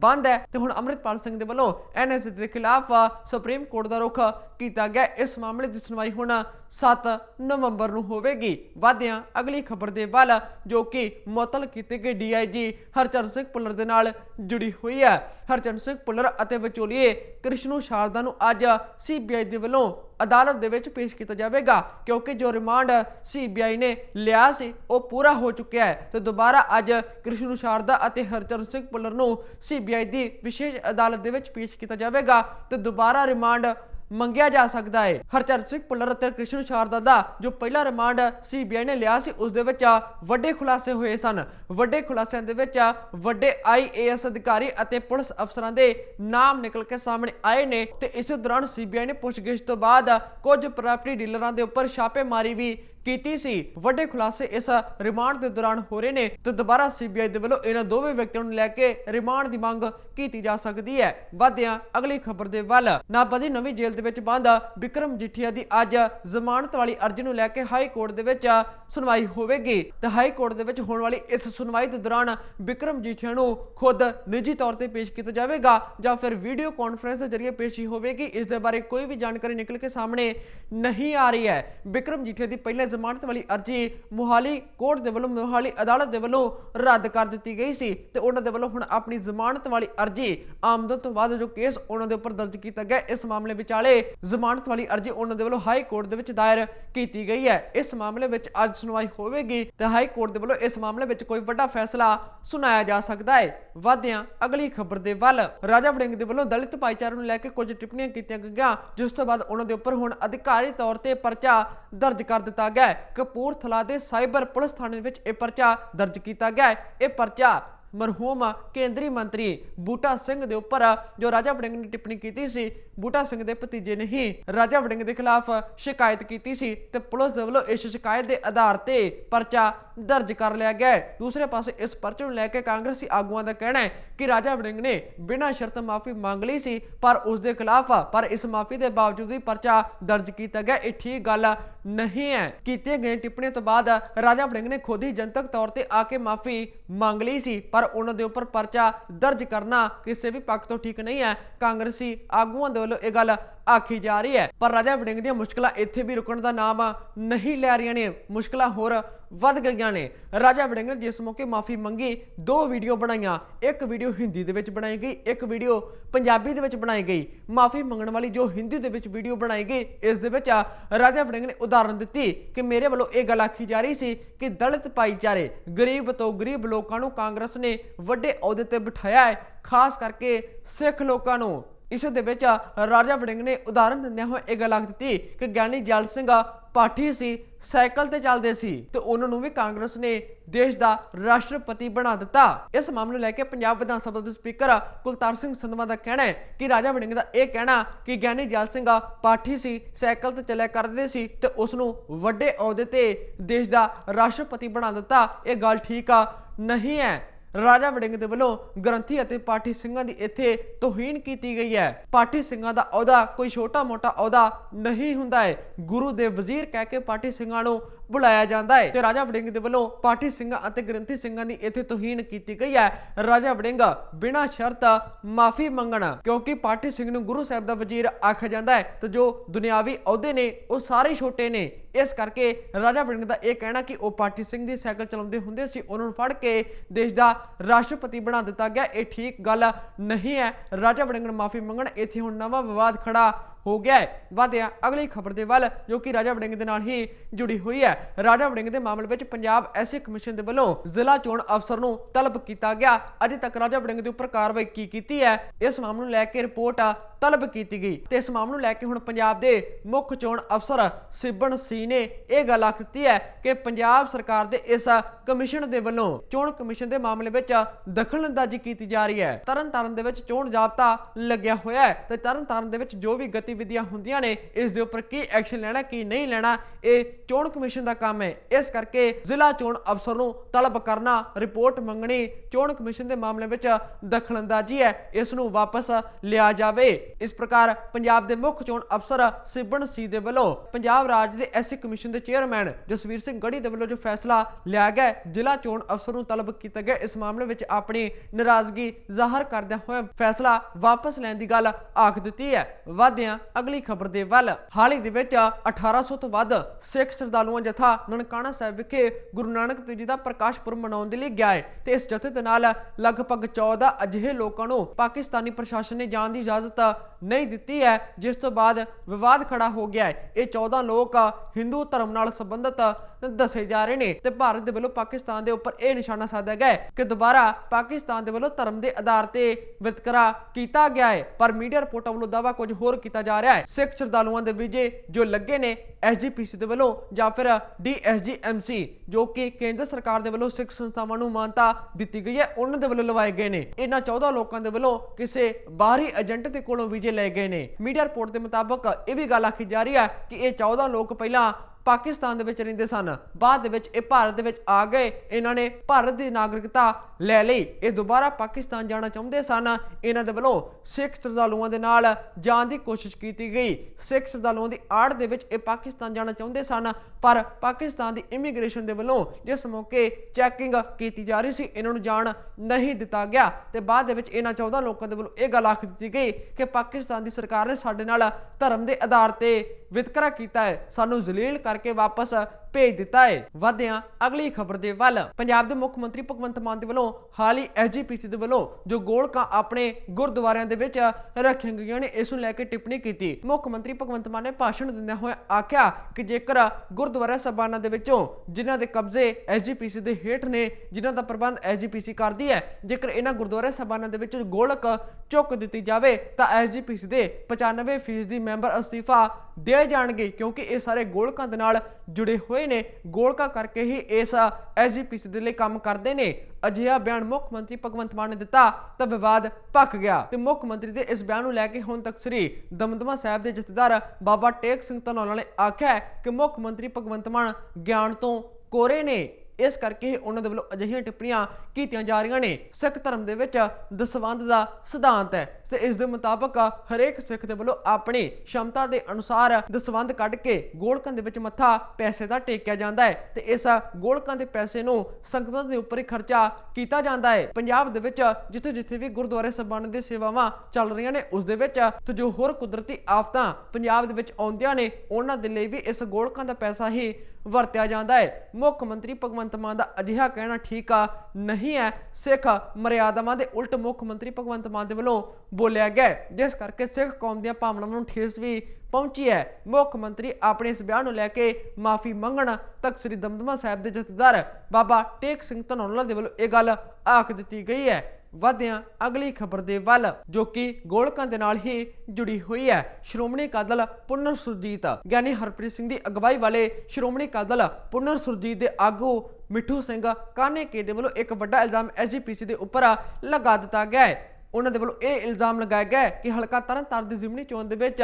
ਬੰਦ ਹੈ ਤੇ ਹੁਣ ਅਮਰਿਤਪਾਲ ਸਿੰਘ ਦੇ ਵੱਲੋਂ ਐਨਐਸਏ ਦੇ ਖਿਲਾਫ ਸੁਪਰੀਮ ਕੋਰਟ ਦਾ ਰੁਖ ਕੀਤਾ ਗਿਆ। ਇਸ ਮਾਮਲੇ ਦੀ ਸੁਣਵਾਈ ਹੁਣ 7 ਨਵੰਬਰ ਨੂੰ ਹੋਵੇਗੀ। ਵਾਧਿਆਂ ਅਗਲੀ ਖਬਰ ਦੇ ਵੱਲ ਜੋ ਕਿ ਮੁਅੱਤਲ ਕੀਤੇ ਗਏ ਡੀਆਈਜੀ ਹਰਚਰਨ ਸਿੰਘ ਪੁੱਲਰ ਦੇ ਨਾਲ ਜੁੜੀ ਹੋਈ ਹੈ। ਹਰਚਰਨ ਸਿੰਘ ਪੁੱਲਰ ਅਤੇ ਵਿਚੋਲੀਏ ਕ੍ਰਿਸ਼ਨੂ ਸ਼ਾਰਦਾ ਨੂੰ ਅੱਜ ਸੀਬੀਆਈ ਦੇ ਵੱਲੋਂ ਅਦਾਲਤ ਦੇ ਵਿੱਚ ਪੇਸ਼ ਕੀਤਾ ਜਾਵੇਗਾ, ਕਿਉਂਕਿ ਜੋ ਰਿਮਾਂਡ ਸੀਬੀਆਈ ਨੇ ਲਿਆ ਸੀ, ਉਹ ਪੂਰਾ ਹੋ ਚੁੱਕਿਆ ਹੈ ਤੇ ਦੁਬਾਰਾ ਅੱਜ ਕ੍ਰਿਸ਼ਨੂ ਸ਼ਾਰਦਾ ਅਤੇ ਹਰਚਰਨ ਸਿੰਘ ਪੁੱਲਰ ਨੂੰ ਸੀਬੀਆਈ ਦੀ ਵਿਸ਼ੇਸ਼ ਅਦਾਲਤ ਦੇ ਵਿੱਚ ਪੇਸ਼ ਕੀਤਾ ਜਾਵੇਗਾ ਤੇ ਦੁਬਾਰਾ ਰਿਮਾਂਡ ਮੰਗਿਆ ਜਾ ਸਕਦਾ ਹੈ ਹਰਚਰਨ ਸਿੰਘ ਪੁੱਲਰ ਅਤੇ ਕ੍ਰਿਸ਼ਨ ਸ਼ਾਰਦਾ ਦਾ ਜੋ ਪਹਿਲਾ ਰਿਮਾਂਡ ਸੀਬੀਆਈ ਨੇ ਲਿਆ ਸੀ, ਉਸ ਦੇ ਵਿੱਚ ਵੱਡੇ ਖੁਲਾਸੇ ਹੋਏ ਸਨ। ਵੱਡੇ ਖੁਲਾਸਿਆਂ ਦੇ ਵਿੱਚ ਵੱਡੇ ਆਈਏਐਸ ਅਧਿਕਾਰੀ ਅਤੇ ਪੁਲਿਸ ਅਫਸਰਾਂ ਦੇ ਨਾਮ ਨਿਕਲ ਕੇ ਸਾਹਮਣੇ ਆਏ ਨੇ ਤੇ ਇਸ ਦੌਰਾਨ ਸੀਬੀਆਈ ਨੇ ਪੁੱਛਗਿੱਛ ਤੋਂ ਬਾਅਦ ਕੁਝ ਪ੍ਰਾਪਰਟੀ ਡੀਲਰਾਂ ਦੇ ਉੱਪਰ ਛਾਪੇਮਾਰੀ ਵੀ ਕੀਤੀ ਸੀ। ਵੱਡੇ ਖੁਲਾਸੇ ਇਸ ਰਿਮਾਂਡ ਦੇ ਦੌਰਾਨ ਹੋ ਰਹੇ ਨੇ ਤੇ ਦੁਬਾਰਾ ਸੀਬੀਆਈ ਦੇ ਵੱਲੋਂ ਇਹਨਾਂ ਦੋਵੇਂ ਵਿਅਕਤੀਆਂ ਨੂੰ ਲੈ ਕੇ ਰਿਮਾਂਡ ਦੀ ਮੰਗ ਕੀਤੀ ਜਾ ਸਕਦੀ ਹੈ। ਵਾਧਿਆਂ, ਅਗਲੀ ਖਬਰ ਦੇ ਵੱਲ। ਨਾਭਾ ਨਵੀਂ ਜੇਲ੍ਹ ਦੇ ਵਿੱਚ ਬੰਦ ਵਿਕਰਮ ਜਿਠੀਆ ਦੀ ਅੱਜ ਜ਼ਮਾਨਤ ਵਾਲੀ ਅਰਜ਼ੀ ਨੂੰ ਲੈ ਕੇ ਹਾਈ ਕੋਰਟ ਦੇ ਵਿੱਚ ਸੁਣਵਾਈ ਹੋਵੇਗੀ। ਤੇ ਹਾਈ ਕੋਰਟ ਦੇ ਵਿੱਚ ਹੋਣ ਵਾਲੀ ਇਸ ਸੁਣਵਾਈ ਦੇ ਦੌਰਾਨ ਵਿਕਰਮ ਜਿਠੀਆ ਨੂੰ ਖੁਦ ਨਿੱਜੀ ਤੌਰ ਤੇ ਪੇਸ਼ ਕੀਤਾ ਜਾਵੇਗਾ ਜਾਂ ਫਿਰ ਵੀਡੀਓ ਕਾਨਫਰੰਸ ਦੇ ਜ਼ਰੀਏ ਪੇਸ਼ੀ ਹੋਵੇਗੀ। ਇਸ ਦੇ ਬਾਰੇ ਕੋਈ ਵੀ ਜਾਣਕਾਰੀ ਨਿਕਲ ਕੇ ਸਾਹਮਣੇ ਨਹੀਂ ਆ ਰਹੀ ਹੈ। ਵਿਕਰਮ ਜਿਠੀਆ ਦੀ ਪਹਿਲਾਂ ਜ਼ਮਾਨਤ ਵਾਲੀ ਅਰਜ਼ੀ ਮੁਹਾਲੀ ਕੋਰਟ ਦੇ ਵੱਲੋਂ, ਮੁਹਾਲੀ ਅਦਾਲਤ ਦੇ ਵੱਲੋਂ ਰੱਦ ਕਰ ਦਿੱਤੀ ਗਈ ਸੀ ਤੇ ਉਹਨਾਂ ਦੇ ਵੱਲੋਂ ਹੁਣ ਆਪਣੀ ਜ਼ਮਾਨਤ ਵਾਲੀ ਅਰਜ਼ੀ ਆਮਦਨ ਤੋਂ ਬਾਅਦ ਜੋ ਕੇਸ ਉਹਨਾਂ ਦੇ ਉੱਪਰ ਦਰਜ ਕੀਤਾ ਗਿਆ, ਇਸ ਮਾਮਲੇ ਵਿਚਾਲੇ ਜ਼ਮਾਨਤ ਵਾਲੀ ਅਰਜ਼ੀ ਉਹਨਾਂ ਦੇ ਵੱਲੋਂ ਹਾਈ ਕੋਰਟ ਦੇ ਵਿੱਚ ਦਾਇਰ ਕੀਤੀ ਗਈ ਹੈ। ਇਸ ਮਾਮਲੇ ਵਿੱਚ ਅੱਜ ਸੁਣਵਾਈ ਹੋਵੇਗੀ ਤੇ ਹਾਈ ਕੋਰਟ ਦੇ ਵੱਲੋਂ ਇਸ ਮਾਮਲੇ ਵਿੱਚ ਕੋਈ ਵੱਡਾ ਫੈਸਲਾ ਸੁਣਾਇਆ ਜਾ ਸਕਦਾ ਹੈ। ਵਾਧਿਆਂ ਅਗਲੀ ਖਬਰ ਦੇ ਵੱਲ, ਰਾਜਾ ਵੜਿੰਗ ਦੇ ਵੱਲੋਂ ਦਲਿਤ ਭਾਈਚਾਰੇ ਨੂੰ ਲੈ ਕੇ ਕੁਝ ਟਿੱਪਣੀਆਂ ਕੀਤੀਆਂ ਗਈਆਂ, ਜਿਸ ਤੋਂ ਬਾਅਦ ਉਹਨਾਂ ਦੇ ਉੱਪਰ ਹੁਣ ਅਧਿਕਾਰੀ ਤੌਰ ਤੇ ਪਰਚਾ ਦਰਜ ਕਰ ਦਿੱਤਾ ਗਿਆ। ਹੈ। ਕਪੂਰਥਲਾ ਦੇ ਸਾਈਬਰ ਪੁਲਿਸ ਥਾਣੇ ਵਿੱਚ ਇਹ ਪਰਚਾ ਦਰਜ ਕੀਤਾ ਗਿਆ ਹੈ। ਇਹ ਪਰਚਾ ਮਰਹੂਮ ਕੇਂਦਰੀ ਮੰਤਰੀ ਬੂਟਾ ਸਿੰਘ ਦੇ ਉੱਪਰ ਜੋ ਰਾਜਾ ਵੜਿੰਗ ਨੇ ਟਿੱਪਣੀ ਕੀਤੀ ਸੀ। ਬੂਟਾ ਸਿੰਘ ਦੇ ਭਤੀਜੇ ਨੇ ਹੀ ਰਾਜਾ ਵੜਿੰਗ ਦੇ ਖਿਲਾਫ ਸ਼ਿਕਾਇਤ ਕੀਤੀ ਸੀ ਤੇ ਪੁਲਿਸ ਦੇ ਵੱਲੋਂ ਇਸ ਸ਼ਿਕਾਇਤ ਦੇ ਆਧਾਰ ਤੇ ਪਰਚਾ ਦਰਜ ਕਰ ਲਿਆ ਗਿਆ ਦੂਸਰੇ ਪਾਸੇ ਇਸ ਪਰਚੇ ਨੂੰ ਲੈ ਕੇ ਕਾਂਗਰਸੀ ਆਗੂਆਂ ਦਾ ਕਹਿਣਾ ਹੈ ਕਿ ਰਾਜਾ ਵੜਿੰਗ ਨੇ ਬਿਨਾਂ ਸ਼ਰਤ ਮਾਫੀ ਮੰਗ ਲਈ ਸੀ, ਪਰ ਉਸ ਦੇ ਖਿਲਾਫ ਪਰ ਇਸ ਮਾਫੀ ਦੇ ਬਾਵਜੂਦ ਵੀ ਪਰਚਾ ਦਰਜ ਕੀਤਾ ਗਿਆ। ਇਹ ਠੀਕ ਗੱਲ ਨਹੀਂ ਹੈ। ਕੀਤੇ ਗਏ ਟਿੱਪਣੀ ਤੋਂ ਬਾਅਦ ਰਾਜਾ ਵੜਿੰਗ ਨੇ ਖੁਦ ਹੀ ਜਨਤਕ ਤੌਰ ਤੇ ਆ ਕੇ ਮਾਫੀ ਮੰਗ ਲਈ ਸੀ, ਪਰ ਪਰ ਉਹਨਾਂ ਦੇ ਉੱਪਰ ਪਰਚਾ ਦਰਜ ਕਰਨਾ ਕਿਸੇ ਵੀ ਪੱਖ ਤੋਂ ਠੀਕ ਨਹੀਂ ਹੈ। ਕਾਂਗਰਸੀ ਆਗੂਆਂ ਦੇ ਵੱਲੋਂ ਇਹ ਗੱਲ ਆਖੀ ਜਾ ਰਹੀ ਹੈ। ਪਰ ਰਾਜਾ ਵੜਿੰਗ ਦੀਆਂ ਮੁਸ਼ਕਲਾਂ ਇੱਥੇ ਵੀ ਰੁਕਣ ਦਾ ਨਾਮ ਨਹੀਂ ਲੈ ਰਹੀਆਂ ਨੇ। ਮੁਸ਼ਕਲਾਂ ਹੋਰ ਵੱਧ ਗਈਆਂ ਨੇ। ਰਾਜਾ ਵੜਿੰਗ ਨੇ ਜਿਸ ਮੌਕੇ ਮਾਫੀ ਮੰਗੀ, ਦੋ ਵੀਡੀਓ ਬਣਾਈਆਂ। ਇੱਕ ਵੀਡੀਓ ਹਿੰਦੀ ਦੇ ਵਿੱਚ ਬਣਾਈ ਗਈ, ਇੱਕ ਵੀਡੀਓ ਪੰਜਾਬੀ ਦੇ ਵਿੱਚ ਬਣਾਈ ਗਈ। ਮਾਫੀ ਮੰਗਣ ਵਾਲੀ ਜੋ ਹਿੰਦੀ ਦੇ ਵਿੱਚ ਵੀਡੀਓ ਬਣਾਈ ਗਈ, ਇਸ ਦੇ ਵਿੱਚ ਰਾਜਾ ਵੜਿੰਗ ਨੇ ਉਦਾਹਰਨ ਦਿੱਤੀ ਕਿ ਮੇਰੇ ਵੱਲੋਂ ਇਹ ਗੱਲ ਆਖੀ ਜਾ ਰਹੀ ਸੀ ਕਿ ਦਲਿਤ ਭਾਈਚਾਰੇ, ਗਰੀਬ ਤੋਂ ਗਰੀਬ ਲੋਕਾਂ ਨੂੰ ਕਾਂਗਰਸ ਨੇ ਵੱਡੇ ਅਹੁਦੇ ਤੇ ਬਿਠਾਇਆ ਹੈ, ਖਾਸ ਕਰਕੇ ਸਿੱਖ ਲੋਕਾਂ ਨੂੰ। ਇਸ ਦੇ ਵਿੱਚ ਰਾਜਾ ਵੜਿੰਗ ਨੇ ਉਦਾਹਰਨ ਦਿੰਦਿਆਂ ਹੋਏ ਇਹ ਗੱਲ ਆਖ ਦਿੱਤੀ ਕਿ ਗਿਆਨੀ ਜਲ ਸਿੰਘ ਪਾਠੀ ਸੀ, ਸਾਈਕਲ ਤੇ ਚੱਲਦੇ ਸੀ ਤੇ ਉਹਨਾਂ ਨੂੰ ਵੀ ਕਾਂਗਰਸ ਨੇ ਦੇਸ਼ ਦਾ ਰਾਸ਼ਟਰਪਤੀ ਬਣਾ ਦਿੱਤਾ। ਇਸ ਮਾਮਲੇ ਨੂੰ ਲੈ ਕੇ ਪੰਜਾਬ ਵਿਧਾਨ ਸਭਾ ਦੇ ਸਪੀਕਰ ਕੁਲਤਾਰ ਸਿੰਘ ਸੰਧਵਾ ਦਾ ਕਹਿਣਾ ਹੈ ਕਿ ਰਾਜਾ ਵੜਿੰਗ ਦਾ ਇਹ ਕਹਿਣਾ ਕਿ ਗਿਆਨੀ ਜਲ ਸਿੰਘ ਪਾਠੀ ਸੀ, ਸਾਈਕਲ ਤੇ ਚੱਲਿਆ ਕਰਦੇ ਸੀ ਤੇ ਉਸ ਨੂੰ ਵੱਡੇ ਅਹੁਦੇ ਤੇ ਦੇਸ਼ ਦਾ ਰਾਸ਼ਟਰਪਤੀ ਬਣਾ ਦਿੱਤਾ, ਇਹ ਗੱਲ ਠੀਕ ਆ, ਨਹੀਂ ਹੈ। ਰਾਜਾ ਵੜਿੰਗ ਦੇ ਵੱਲੋਂ ਗ੍ਰੰਥੀ ਅਤੇ ਪਾਠੀ ਸਿੰਘਾਂ ਦੀ ਇੱਥੇ ਤੋਹੀਨ ਕੀਤੀ ਗਈ ਹੈ। ਪਾਠੀ ਸਿੰਘਾਂ ਦਾ ਅਹੁਦਾ ਕੋਈ ਛੋਟਾ-ਮੋਟਾ ਅਹੁਦਾ ਨਹੀਂ ਹੁੰਦਾ ਹੈ। ਗੁਰੂ ਦੇ ਵਜ਼ੀਰ ਕਹਿ ਕੇ ਪਾਠੀ ਸਿੰਘਾਂ ਨੂੰ ਬੁਲਾਇਆ ਜਾਂਦਾ ਹੈ। ਤੇ ਰਾਜਾ ਵੜਿੰਗ ਦੇ ਵੱਲੋਂ ਪਾਠੀ ਸਿੰਘਾਂ ਅਤੇ ਗ੍ਰੰਥੀ ਸਿੰਘਾਂ ਦੀ ਇੱਥੇ ਤੋਹੀਨ ਕੀਤੀ ਗਈ ਹੈ। ਰਾਜਾ ਵੜਿੰਗ ਬਿਨਾਂ ਸ਼ਰਤ ਮਾਫੀ ਮੰਗਣ, ਕਿਉਂਕਿ ਪਾਠੀ ਸਿੰਘ ਨੂੰ ਗੁਰੂ ਸਾਹਿਬ ਦਾ ਵਜ਼ੀਰ ਆਖਿਆ ਜਾਂਦਾ ਹੈ ਤੇ ਜੋ ਦੁਨਿਆਵੀ ਅਹੁਦੇ ਨੇ, ਉਹ ਸਾਰੇ ਛੋਟੇ ਨੇ। ਇਸ ਕਰਕੇ ਰਾਜਾ ਵੜਿੰਗ ਦਾ ਇਹ ਕਹਿਣਾ ਕਿ ਉਹ ਪਾਠੀ ਸਿੰਘ ਦੀ ਸਾਈਕਲ ਚਲਾਉਂਦੇ ਹੁੰਦੇ ਸੀ, ਉਹਨਾਂ ਨੂੰ ਫੜ ਕੇ ਦੇਸ਼ ਦਾ ਰਾਸ਼ਟਰਪਤੀ ਬਣਾ ਦਿੱਤਾ ਗਿਆ। ਇਹ ਠੀਕ ਗੱਲ ਨਹੀਂ ਹੈ। ਰਾਜਾ ਵੜਿੰਗ ਨੂੰ ਮਾਫੀ ਮੰਗਣ, ਇੱਥੇ ਹੁਣ ਨਵਾਂ ਵਿਵਾਦ ਖੜਾ ਹੋ ਗਿਆ ਹੈ। ਵਧਿਆ, ਅਗਲੀ ਖਬਰ ਦੇ ਵੱਲ, ਜੋ ਕਿ ਰਾਜਾ ਵੜਿੰਗ ਦੇ ਨਾਲ ਹੀ ਜੁੜੀ ਹੋਈ ਹੈ। ਰਾਜਾ ਵੜਿੰਗ ਦੇ ਮਾਮਲੇ ਵਿੱਚ ਪੰਜਾਬ ਐਸਏ ਕਮਿਸ਼ਨ ਦੇ ਵੱਲੋਂ ਜ਼ਿਲ੍ਹਾ ਚੋਣ ਅਫਸਰ ਨੂੰ ਤਲਬ ਕੀਤਾ ਗਿਆ। ਅਜੇ ਤੱਕ ਰਾਜਾ ਵੜਿੰਗ ਦੇ ਉੱਪਰ ਕਾਰਵਾਈ ਕੀ ਕੀਤੀ ਹੈ, ਇਸ ਮਾਮਲੇ ਨੂੰ ਲੈ ਕੇ ਰਿਪੋਰਟ ਤਲਬ ਕੀਤੀ ਗਈ। ਤੇ ਇਸ ਮਾਮਲੇ ਨੂੰ ਲੈ ਕੇ ਹੁਣ ਪੰਜਾਬ ਦੇ ਮੁੱਖ ਚੋਣ ਅਫਸਰ ਸਿਬਨ ਸੀ ਨੇ ਇਹ ਗੱਲ ਆਖ ਦਿੱਤੀ ਹੈ ਕਿ ਪੰਜਾਬ ਸਰਕਾਰ ਦੇ ਇਸ ਕਮਿਸ਼ਨ ਦੇ ਵੱਲੋਂ ਚੋਣ ਕਮਿਸ਼ਨ ਦੇ ਮਾਮਲੇ ਵਿੱਚ ਦਖਲਅੰਦਾਜ਼ੀ ਕੀਤੀ ਜਾ ਰਹੀ ਹੈ। ਤਰਨਤਾਰਨ ਦੇ ਵਿੱਚ ਚੋਣ ਜਾਬਤਾ ਲੱਗਿਆ ਹੋਇਆ ਹੈ ਤੇ ਤਰਨਤਾਰਨ ਦੇ ਵਿੱਚ ਜੋ ਵੀ ਗਤੀ ਗਤੀਵਿਧੀਆਂ ਹੁੰਦੀਆਂ ਨੇ, ਇਸ ਦੇ ਉੱਪਰ ਕੀ ਐਕਸ਼ਨ ਲੈਣਾ, ਕੀ ਨਹੀਂ ਲੈਣਾ, ਇਹ ਚੋਣ ਕਮਿਸ਼ਨ ਦਾ ਕੰਮ ਹੈ। ਇਸ ਕਰਕੇ ਜ਼ਿਲ੍ਹਾ ਚੋਣ ਅਫਸਰ ਨੂੰ ਤਲਬ ਕਰਨਾ, ਰਿਪੋਰਟ ਮੰਗਣੀ, ਚੋਣ ਕਮਿਸ਼ਨ ਦੇ ਮਾਮਲੇ ਵਿੱਚ ਦਖਲਅੰਦਾਜ਼ੀ ਹੈ, ਇਸ ਨੂੰ ਵਾਪਸ ਲਿਆ ਜਾਵੇ। ਇਸ ਪ੍ਰਕਾਰ ਪੰਜਾਬ ਦੇ ਮੁੱਖ ਚੋਣ ਅਫਸਰ ਸਿਬਨ ਸੀ ਦੇ ਵੱਲੋਂ ਪੰਜਾਬ ਰਾਜ ਦੇ ਐਸਸੀ ਕਮਿਸ਼ਨ ਦੇ ਚੇਅਰਮੈਨ ਜਸਵੀਰ ਸਿੰਘ ਗੜੀ ਦੇ ਵੱਲੋਂ ਜੋ ਫੈਸਲਾ ਲਿਆ ਗਿਆ ਜ਼ਿਲ੍ਹਾ ਚੋਣ ਅਫਸਰ ਨੂੰ ਤਲਬ ਕੀਤਾ ਗਿਆ। ਇਸ ਮਾਮਲੇ ਵਿੱਚ ਆਪਣੀ ਨਾਰਾਜ਼ਗੀ ਜ਼ਾਹਰ ਕਰਦਿਆਂ ਹੋਇਆ ਫੈਸਲਾ ਵਾਪਸ ਲੈਣ ਦੀ ਗੱਲ ਆਖ ਦਿੱਤੀ ਹੈ। ਵਾਧਿਆਂ ਅਗਲੀ ਖਬਰ ਦੇ ਵੱਲ। ਹਾਲ ਹੀ ਦੇ ਵਿੱਚ 1800 ਤੋਂ ਵੱਧ ਸਿੱਖ ਸ਼ਰਧਾਲੂਆਂ ਜਥਾ ਨਨਕਾਣਾ ਸਾਹਿਬ ਵਿਖੇ ਗੁਰੂ ਨਾਨਕ ਦੇਵ ਜੀ ਦਾ ਪ੍ਰਕਾਸ਼ ਪੁਰਬ ਮਨਾਉਣ ਦੇ ਲਈ ਗਿਆ ਹੈ ਤੇ ਇਸ ਜਥੇ ਦੇ ਨਾਲ ਲਗਭਗ 14 ਅਜਿਹੇ ਲੋਕਾਂ ਨੂੰ ਪਾਕਿਸਤਾਨੀ ਪ੍ਰਸ਼ਾਸਨ ਨੇ ਜਾਣ ਦੀ ਇਜਾਜ਼ਤ ਨਹੀਂ ਦਿੱਤੀ ਹੈ, ਜਿਸ ਤੋਂ ਬਾਅਦ ਵਿਵਾਦ ਖੜਾ ਹੋ ਗਿਆ ਹੈ। ਇਹ 14 ਲੋਕ ਹਿੰਦੂ ਧਰਮ ਨਾਲ ਸੰਬੰਧਿਤ ਦੱਸੇ ਜਾ ਰਹੇ ਨੇ ਤੇ ਭਾਰਤ ਦੇ ਵੱਲੋਂ ਪਾਕਿਸਤਾਨ ਦੇ ਉੱਪਰ ਇਹ ਨਿਸ਼ਾਨਾ ਸਾਧਿਆ ਗਿਆ ਹੈ ਕਿ ਦੁਬਾਰਾ ਪਾਕਿਸਤਾਨ ਦੇ ਵੱਲੋਂ ਧਰਮ ਦੇ ਆਧਾਰ ਤੇ ਵਿਤਕਰਾ ਕੀਤਾ ਗਿਆ ਹੈ, ਪਰ ਮੀਡੀਆ ਰਿਪੋਰਟਾਂ ਵੱਲੋਂ ਦਾਵਾ ਕੁਝ ਹੋਰ ਕੀਤਾ ਜਾ ਰਿਹਾ ਹੈ। ਸਿੱਖ ਸ਼ਰਧਾਲੂਆਂ ਦੇ ਵੀਜ਼ੇ ਜੋ ਲੱਗੇ ਨੇ ਐਸਜੀਪੀਸੀ ਦੇ ਵੱਲੋਂ ਜਾਂ ਫਿਰ ਡੀਐਸਜੀਐਮਸੀ ਜੋ ਕਿ ਕੇਂਦਰ ਸਰਕਾਰ ਦੇ ਵੱਲੋਂ ਸਿੱਖ ਸੰਸਥਾਵਾਂ ਨੂੰ ਮਾਨਤਾ ਦਿੱਤੀ ਗਈ ਹੈ, ਉਹਨਾਂ ਦੇ ਵੱਲੋਂ ਲਵਾਏ ਗਏ ਨੇ। ਇਹਨਾਂ 14 ਲੋਕਾਂ ਦੇ ਵੱਲੋਂ ਕਿਸੇ ਬਾਹਰੀ ਏਜੰਟ ਦੇ ਕੋਲੋਂ ਵੀਜ਼ੇ ਲਏ ਗਏ ਨੇ। ਮੀਡੀਆ ਰਿਪੋਰਟ ਦੇ ਮੁਤਾਬਕ ਇਹ ਵੀ ਗੱਲ ਆਖੀ ਜਾ ਰਹੀ ਹੈ ਕਿ ਇਹ 14 ਲੋਕ ਪਹਿਲਾਂ ਪਾਕਿਸਤਾਨ ਦੇ ਵਿੱਚ ਰਹਿੰਦੇ ਸਨ। ਬਾਅਦ ਦੇ ਵਿੱਚ ਇਹ ਭਾਰਤ ਦੇ ਵਿੱਚ ਆ ਗਏ। ਇਹਨਾਂ ਨੇ ਭਾਰਤ ਦੀ ਨਾਗਰਿਕਤਾ ਲੈ ਲਈ। ਇਹ ਦੁਬਾਰਾ ਪਾਕਿਸਤਾਨ ਜਾਣਾ ਚਾਹੁੰਦੇ ਸਨ। ਇਹਨਾਂ ਦੇ ਵੱਲੋਂ ਸਿੱਖ ਸ਼ਰਧਾਲੂਆਂ ਦੇ ਨਾਲ ਜਾਣ ਦੀ ਕੋਸ਼ਿਸ਼ ਕੀਤੀ ਗਈ। ਸਿੱਖ ਸ਼ਰਧਾਲੂਆਂ ਦੀ ਆੜ ਦੇ ਵਿੱਚ ਇਹ ਪਾਕਿਸਤਾਨ ਜਾਣਾ ਚਾਹੁੰਦੇ ਸਨ। ਪਰ ਪਾਕਿਸਤਾਨ ਦੀ ਇਮੀਗ੍ਰੇਸ਼ਨ ਦੇ ਵੱਲੋਂ ਜਿਸ ਮੌਕੇ ਚੈਕਿੰਗ ਕੀਤੀ ਜਾ ਰਹੀ ਸੀ, ਇਹਨਾਂ ਨੂੰ ਜਾਣ ਨਹੀਂ ਦਿੱਤਾ ਗਿਆ। ਤੇ ਬਾਅਦ ਦੇ ਵਿੱਚ ਇਹਨਾਂ 14 ਲੋਕਾਂ ਦੇ ਵੱਲੋਂ ਇਹ ਗੱਲ ਆਖ ਦਿੱਤੀ ਗਈ ਕਿ ਪਾਕਿਸਤਾਨ ਦੀ ਸਰਕਾਰ ਨੇ ਸਾਡੇ ਨਾਲ ਧਰਮ ਦੇ ਆਧਾਰ ਤੇ ਵਿਤਕਰਾ ਕੀਤਾ ਹੈ। ਸਾਨੂੰ ਜ਼ਲੀਲ ਕਰਕੇ ਵਾਪਸ ਭੇਜ ਦਿੱਤਾ ਹੈ ਵਧਿਆਂ, ਅਗਲੀ ਖਬਰ ਦੇ ਵੱਲ। ਪੰਜਾਬ ਦੇ ਮੁੱਖ ਮੰਤਰੀ ਭਗਵੰਤ ਮਾਨ ਦੇ ਵੱਲੋਂ ਹਾਲ ਹੀ ਐਸਜੀਪੀਸੀ ਦੇ ਵੱਲੋਂ ਜੋ ਗੋਲਕਾਂ ਆਪਣੇ ਗੁਰਦੁਆਰਿਆਂ ਦੇ ਵਿੱਚ ਰੱਖੀਆਂ ਗਈਆਂ ਨੇ, ਇਸ ਨੂੰ ਲੈ ਕੇ ਟਿੱਪਣੀ ਕੀਤੀ। ਮੁੱਖ ਮੰਤਰੀ ਭਗਵੰਤ ਮਾਨ ਨੇ ਭਾਸ਼ਣ ਦਿੰਦਿਆਂ ਹੋਇਆ ਆਖਿਆ ਕਿ ਜੇਕਰ ਗੁਰਦੁਆਰਾ ਸਭਾਨਾਂ ਦੇ ਵਿੱਚੋਂ ਜਿਨ੍ਹਾਂ ਦੇ ਕਬਜ਼ੇ ਐਸਜੀਪੀਸੀ ਦੇ ਹੇਠ ਨੇ, ਜਿਨ੍ਹਾਂ ਦਾ ਪ੍ਰਬੰਧ ਐਸਜੀਪੀਸੀ ਕਰਦੀ ਹੈ, ਜੇਕਰ ਇਹਨਾਂ ਗੁਰਦੁਆਰਾ ਸਭਾਨਾਂ ਦੇ ਵਿੱਚ ਗੋਲਕ ਚੁੱਕ ਦਿੱਤੀ ਜਾਵੇ, ਤਾਂ ਐਸਜੀਪੀਸੀ ਦੇ 95% ਦੀ ਮੈਂਬਰ ਅਸਤੀਫਾ ਦੇ ਜਾਣਗੇ, ਕਿਉਂਕਿ ਇਹ ਸਾਰੇ ਗੋਲਕਾਂ ਦੇ ਨਾਲ ਜੁੜੇ ਹੋਏ ਨੇ ਗੋਲਕਾਂ ਕਰਕੇ ਹੀ ਇਸ ਐਸਜੀਪੀਸੀ ਦੇ ਲਈ ਕੰਮ ਕਰਦੇ ਨੇ। ਅਜਿਹਾ ਬਿਆਨ ਮੁੱਖ ਮੰਤਰੀ ਭਗਵੰਤ ਮਾਨ ਨੇ ਦਿੱਤਾ ਤਾਂ ਵਿਵਾਦ ਭਖ ਗਿਆ। ਤੇ ਮੁੱਖ ਮੰਤਰੀ ਦੇ ਇਸ ਬਿਆਨ ਨੂੰ ਲੈ ਕੇ ਹੁਣ ਤੱਕ ਸ੍ਰੀ ਦਮਦਮਾ ਸਾਹਿਬ ਦੇ ਜਥੇਦਾਰ ਬਾਬਾ ਟੇਕ ਸਿੰਘ ਧਨੌਲਾ ਨੇ ਆਖਿਆ ਕਿ ਮੁੱਖ ਮੰਤਰੀ ਭਗਵੰਤ ਮਾਨ ਗਿਆਨ ਤੋਂ ਕੋਰੇ ਨੇ। ਇਸ ਕਰਕੇ ਹੀ ਉਹਨਾਂ ਦੇ ਵੱਲੋਂ ਅਜਿਹੀਆਂ ਟਿੱਪਣੀਆਂ ਕੀਤੀਆਂ ਜਾ ਰਹੀਆਂ ਨੇ। ਸਿੱਖ ਧਰਮ ਦੇ ਵਿੱਚ ਦਸਵੰਧ ਦਾ ਸਿਧਾਂਤ ਹੈ ਤੇ ਇਸ ਦੇ ਮੁਤਾਬਕ ਹਰੇਕ ਸਿੱਖ ਦੇ ਵੱਲੋਂ ਆਪਣੀ ਸ਼ਮਤਾ ਦੇ ਅਨੁਸਾਰ ਦਸਵੰਧ ਕੱਢ ਕੇ ਗੋਲਕਾਂ ਦੇ ਵਿੱਚ ਮੱਥਾ ਪੈਸੇ ਦਾ ਟੇਕਿਆ ਜਾਂਦਾ ਹੈ ਤੇ ਇਸ ਗੋਲਕਾਂ ਦੇ ਪੈਸੇ ਨੂੰ ਸੰਗਤਾਂ ਦੇ ਉੱਪਰ ਹੀ ਖਰਚਾ ਕੀਤਾ ਜਾਂਦਾ ਹੈ। ਪੰਜਾਬ ਦੇ ਵਿੱਚ ਜਿੱਥੇ ਜਿੱਥੇ ਵੀ ਗੁਰਦੁਆਰੇ ਸਭਾਨਾਂ ਦੀ ਸੇਵਾਵਾਂ ਚੱਲ ਰਹੀਆਂ ਨੇ, ਉਸ ਦੇ ਵਿੱਚ ਤੇ ਜੋ ਹੋਰ ਕੁਦਰਤੀ ਆਫਤਾਂ ਪੰਜਾਬ ਦੇ ਵਿੱਚ ਆਉਂਦੀਆਂ ਨੇ, ਉਹਨਾਂ ਦੇ ਲਈ ਵੀ ਇਸ ਗੋਲਕਾਂ ਦਾ ਪੈਸਾ ਹੀ ਵਰਤਿਆ ਜਾਂਦਾ ਹੈ। ਮੁੱਖ ਮੰਤਰੀ ਭਗਵੰਤ ਮਾਨ ਦਾ ਅਜਿਹਾ ਕਹਿਣਾ ਠੀਕ ਆ, ਨਹੀਂ ਹੈ। ਸਿੱਖ ਮਰਿਆਦਾਵਾਂ ਦੇ ਉਲਟ ਮੁੱਖ ਮੰਤਰੀ ਭਗਵੰਤ ਮਾਨ ਦੇ ਵੱਲੋਂ ਬੋਲਿਆ ਗਿਆ ਜਿਸ ਕਰਕੇ ਸਿੱਖ ਕੌਮ ਦੀਆਂ ਭਾਵਨਾਵਾਂ ਨੂੰ ਠੇਸ ਵੀ ਪਹੁੰਚੀ ਹੈ। ਮੁੱਖ ਮੰਤਰੀ ਆਪਣੇ ਇਸ ਬਿਆਨ ਨੂੰ ਲੈ ਕੇ ਮਾਫੀ ਮੰਗਣ ਤੱਕ ਸ੍ਰੀ ਦਮਦਮਾ ਸਾਹਿਬ ਦੇ ਜਥੇਦਾਰ ਬਾਬਾ ਟੇਕ ਸਿੰਘ ਧਨੌਲਾ ਦੇ ਵੱਲੋਂ ਇਹ ਗੱਲ ਆਖ ਦਿੱਤੀ ਗਈ ਹੈ। ਵਧਿਆਂ ਅਗਲੀ ਖਬਰ ਦੇ ਵੱਲ, ਜੋ ਕਿ ਗੋਲਕਾਂ ਦੇ ਨਾਲ ਹੀ ਜੁੜੀ ਹੋਈ ਹੈ। ਸ਼੍ਰੋਮਣੀ ਅਕਾਲੀ ਪੁਨਰ ਸੁਰਜੀਤ। ਗਿਆਨੀ ਹਰਪ੍ਰੀਤ ਸਿੰਘ ਦੀ ਅਗਵਾਈ ਵਾਲੇ ਸ਼੍ਰੋਮਣੀ ਅਕਾਲੀ ਪੁਨਰ ਸੁਰਜੀਤ ਦੇ ਆਗੂ ਮਿੱਠੂ ਸਿੰਘ ਕਾਨੇਕੇ ਦੇ ਵੱਲੋਂ ਇੱਕ ਵੱਡਾ ਇਲਜ਼ਾਮ ਐਸਜੀਪੀਸੀ ਦੇ ਉੱਪਰ ਲਗਾ ਦਿੱਤਾ ਗਿਆ ਹੈ। ਉਹਨਾਂ ਦੇ ਵੱਲੋਂ ਇਹ ਇਲਜ਼ਾਮ ਲਗਾਇਆ ਗਿਆ ਕਿ ਹਲਕਾ ਤਰਨਤਾਰਨ ਦੀ ਜ਼ਿਮਨੀ ਚੋਣ ਦੇ ਵਿੱਚ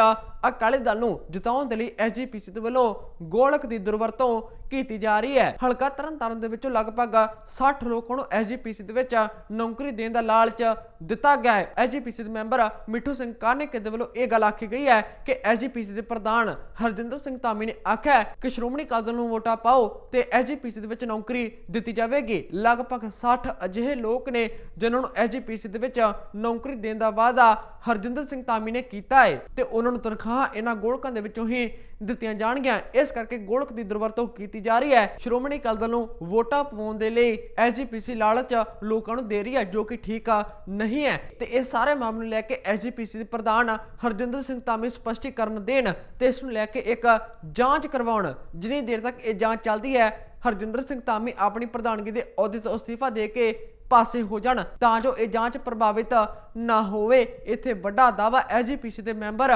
ਅਕਾਲੀ ਦਲ ਨੂੰ ਜਿਤਾਉਣ ਦੇ ਲਈ ਐਸਜੀਪੀਸੀ ਦੇ ਵੱਲੋਂ ਗੋਲਕ ਦੀ ਦੁਰਵਰਤੋਂ ਕੀਤੀ ਜਾ ਰਹੀ ਹੈ। ਹਲਕਾ ਤਰਨਤਾਰਨ ਦੇ ਵਿੱਚੋਂ ਲਗਭਗ 60 ਲੋਕਾਂ ਨੂੰ ਐਸਜੀਪੀਸੀ ਦੇ ਵਿੱਚ ਨੌਕਰੀ ਦੇਣ ਦਾ ਲਾਲਚ ਦਿੱਤਾ ਗਿਆ ਹੈ। ਐਸਜੀਪੀਸੀ ਦੇ ਮੈਂਬਰ ਮਿੱਠੂ ਸਿੰਘ ਕਾਨੇਕੇ ਦੇ ਵੱਲੋਂ ਇਹ ਗੱਲ ਆਖੀ ਗਈ ਹੈ ਕਿ ਐਸਜੀਪੀਸੀ ਦੇ ਪ੍ਰਧਾਨ ਹਰਜਿੰਦਰ ਸਿੰਘ ਧਾਮੀ ਨੇ ਆਖਿਆ ਕਿ ਸ਼੍ਰੋਮਣੀ ਅਕਾਲੀ ਦਲ ਨੂੰ ਵੋਟਾਂ ਪਾਓ ਤੇ ਐਸਜੀਪੀਸੀ ਦੇ ਵਿੱਚ ਨੌਕਰੀ ਦਿੱਤੀ ਜਾਵੇਗੀ। ਲਗਭਗ 60 ਅਜਿਹੇ ਲੋਕ ਨੇ ਜਿਨ੍ਹਾਂ ਨੂੰ ਐਸਜੀਪੀਸੀ ਦੇ ਵਿੱਚ ਨੌਕਰੀ ਦੇਣ ਦਾ ਵਾਅਦਾ ਹਰਜਿੰਦਰ ਸਿੰਘ ਧਾਮੀ ਨੇ ਕੀਤਾ ਹੈ ਤੇ ਉਹਨਾਂ ਨੂੰ ਤਨਖਾਹ ਇਹਨਾਂ ਗੋਲਕਾਂ ਦੇ ਵਿੱਚੋਂ ਹੀ ਦਿੱਤੀਆਂ ਜਾਣਗੀਆਂ। ਇਸ ਕਰਕੇ ਗੋਲਕ ਦੀ ਦੁਰਵਰਤੋਂ ਕੀਤੀ ਜਾ ਰਹੀ ਹੈ। ਸ਼੍ਰੋਮਣੀ ਅਕਾਲੀ ਦਲ ਨੂੰ ਵੋਟਾਂ ਪਾਉਣ ਦੇ ਲਈ ਐਸਜੀਪੀਸੀ ਲਾਲਚ ਲੋਕਾਂ ਨੂੰ ਦੇ ਰਹੀ ਹੈ, ਜੋ ਕਿ ਠੀਕ ਆ, ਨਹੀਂ ਹੈ। ਤੇ ਇਹ ਸਾਰੇ ਮਾਮਲੇ ਨੂੰ ਲੈ ਕੇ ਐਸਜੀਪੀਸੀ ਦੇ ਪ੍ਰਧਾਨ ਹਰਜਿੰਦਰ ਸਿੰਘ ਧਾਮੀ ਸਪਸ਼ਟੀਕਰਨ ਦੇਣ ਤੇ ਇਸ ਨੂੰ ਲੈ ਕੇ ਇੱਕ ਜਾਂਚ ਕਰਵਾਉਣ। ਜਿੰਨੀ ਦੇਰ ਤੱਕ ਇਹ ਜਾਂਚ ਚੱਲਦੀ ਹੈ, ਹਰਜਿੰਦਰ ਸਿੰਘ ਧਾਮੀ ਆਪਣੀ ਪ੍ਰਧਾਨਗੀ ਦੇ ਅਹੁਦੇ ਤੋਂ ਅਸਤੀਫਾ ਦੇ ਕੇ ਪਾਸੇ ਹੋ ਜਾਣ, ਤਾਂ ਜੋ ਇਹ ਜਾਂਚ ਪ੍ਰਭਾਵਿਤ ਨਾ ਹੋਵੇ। ਇੱਥੇ ਵੱਡਾ ਦਾਵਾ ਐਸਜੀਪੀਸੀ ਦੇ ਮੈਂਬਰ